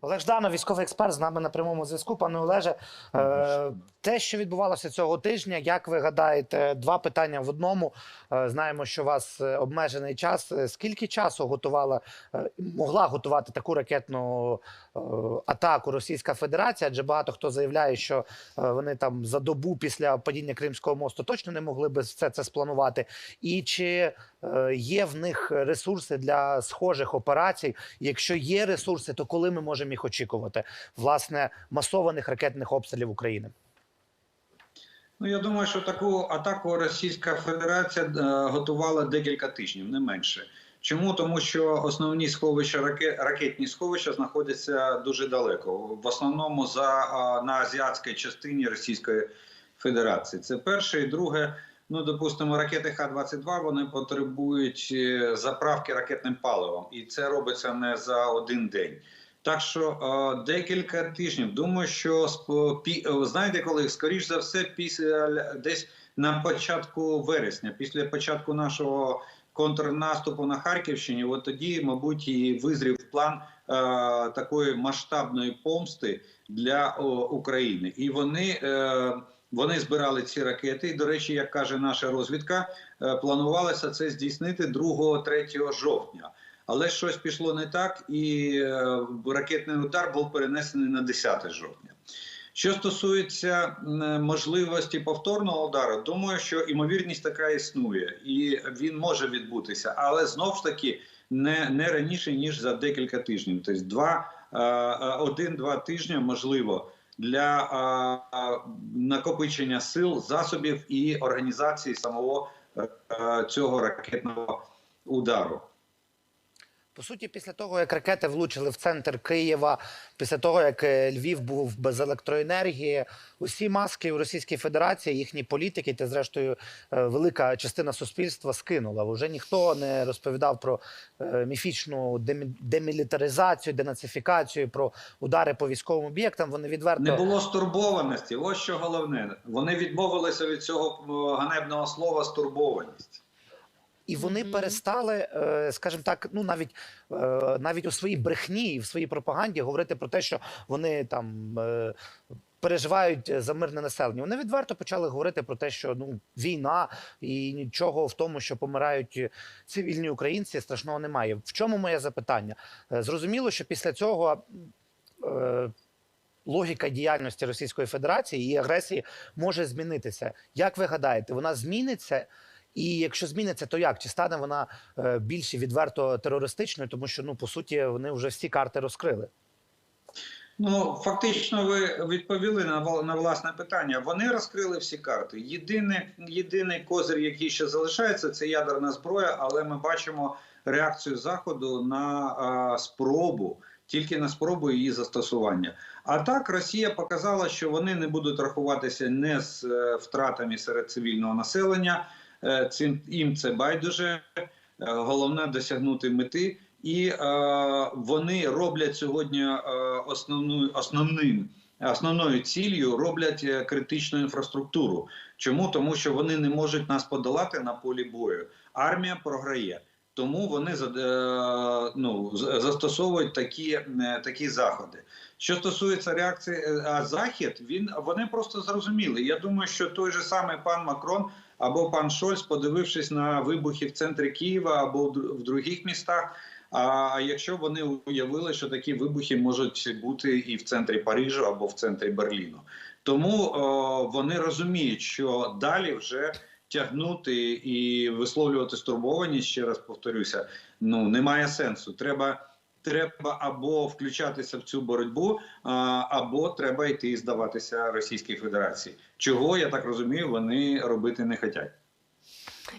Олег Жданов, військовий експерт, з нами на прямому зв'язку. Пане Олеже, е, те, що відбувалося цього тижня, як ви гадаєте, два питання в одному. Е, Знаємо, що у вас е, обмежений час. Скільки часу готувала могла готувати таку ракетну атаку Російська Федерація? Адже багато хто заявляє, що вони там за добу після падіння Кримського мосту точно не могли би все це спланувати. І чи є в них ресурси для схожих операцій? Якщо є ресурси, то коли ми можемо їх очікувати? Власне, масованих ракетних обстрілів України? Ну я думаю, що таку атаку Російська Федерація е, готувала декілька тижнів, не менше. Чому? Тому що основні сховища раке- ракетні сховища знаходяться дуже далеко, в основному за на азіатській частині Російської Федерації. Це перше і друге. Ну, допустимо, ракети Х-22 вони потребують е, заправки ракетним паливом, і це робиться не за один день. Так що е, декілька тижнів. Думаю, що е, знаєте, коли скоріш за все, після десь на початку вересня, після початку нашого контрнаступу на Харківщині, от тоді, мабуть, і визрів план е, такої масштабної помсти для о, України, і вони. Е, вони збирали ці ракети, і до речі, як каже наша розвідка, е, планувалося це здійснити 2-3 жовтня. Але щось пішло не так, і е, ракетний удар був перенесений на 10 жовтня. Що стосується можливості повторного удару, думаю, що імовірність така існує, і він може відбутися, але знов ж таки не, не раніше ніж за декілька тижнів. Тобто два е, е, один-два тижні можливо для накопичення сил, засобів і організації самого цього ракетного удару. По суті, після того, як ракети влучили в центр Києва, після того, як е, Львів був без електроенергії, усі маски у Російській Федерації, їхні політики, та зрештою е, велика частина суспільства скинула. Вже ніхто не розповідав про е, міфічну демі- демілітаризацію, денацифікацію, про удари по військовим об'єктам. Вони відверто Не було стурбованості. Ось що головне. Вони відмовилися від цього ганебного слова стурбованість. І вони Мгм. перестали, е, скажімо так, ну навіть е, навіть у своїй брехні і в своїй пропаганді говорити про те, що вони там е, переживають за мирне населення. Вони відверто почали говорити про те, що ну війна і нічого в тому, що помирають цивільні українці, страшного немає. В чому моє запитання? Зрозуміло, що після цього. е, Логіка діяльності Російської Федерації і агресії може змінитися. Як ви гадаєте, вона зміниться? І якщо зміниться, то як? Чи стане вона е, більш відверто терористичною, тому що ну по суті вони вже всі карти розкрили? Ну фактично, ви відповіли на на власне питання. Вони розкрили всі карти. Єдиний, єдиний козир, який ще залишається, це ядерна зброя, але ми бачимо реакцію заходу на а, спробу. Тільки на спробу її застосування. А так Росія показала, що вони не будуть рахуватися не з е, втратами серед цивільного населення. Е, цим їм це байдуже. Е, Головне досягнути мети, і е, вони роблять сьогодні основну основним. Основною ціллю роблять критичну інфраструктуру. Чому? Тому що вони не можуть нас подолати на полі бою. Армія програє. Тому вони ну, застосовують такі, такі заходи. Що стосується реакції, а захід він вони просто зрозуміли. Я думаю, що той же самий пан Макрон або пан Шольц, подивившись на вибухи в центрі Києва або в других містах. А якщо вони уявили, що такі вибухи можуть бути і в центрі Парижу або в центрі Берліну, тому о, вони розуміють, що далі вже тягнути і висловлювати стурбованість, ще раз повторюся, ну немає сенсу. Треба. Треба або включатися в цю боротьбу, або треба йти і здаватися Російській Федерації. Чого я так розумію, вони робити не хочуть.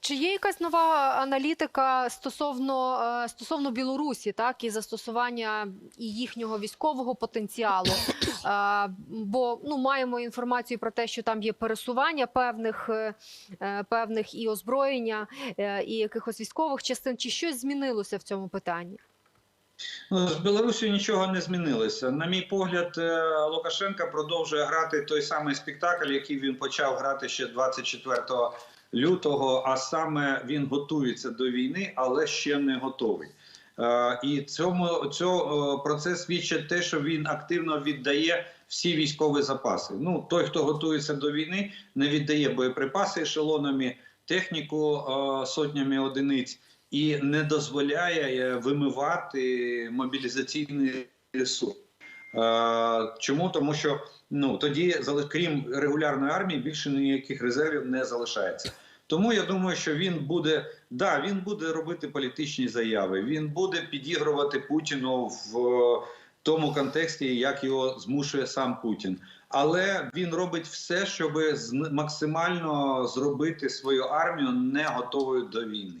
Чи є якась нова аналітика стосовно, е, стосовно Білорусі, так і застосування і їхнього військового потенціалу? Е, Бо ну маємо інформацію про те, що там є пересування певних, е, е, певних і озброєння, е, і якихось військових частин. Чи щось змінилося в цьому питанні? Ну, з Білорусі нічого не змінилося. На мій погляд, е, Лукашенка продовжує грати той самий спектакль, який він почав грати ще 24 лютого. А саме він готується до війни, але ще не готовий. Е, І цьому цього е, про свідчить те, що він активно віддає всі військові запаси. Ну той, хто готується до війни, не віддає боєприпаси ешелонами, техніку сотнями одиниць і не дозволяє е, вимивати мобілізаційний ресурс. Чому? Тому що ну тоді, крім регулярної армії, більше ніяких резервів не залишається. Тому я думаю, що він буде да, він буде робити політичні заяви. Він буде підігрувати Путіну в е, тому контексті, як його змушує сам Путін. Але він робить все, щоб максимально зробити свою армію не готовою до війни.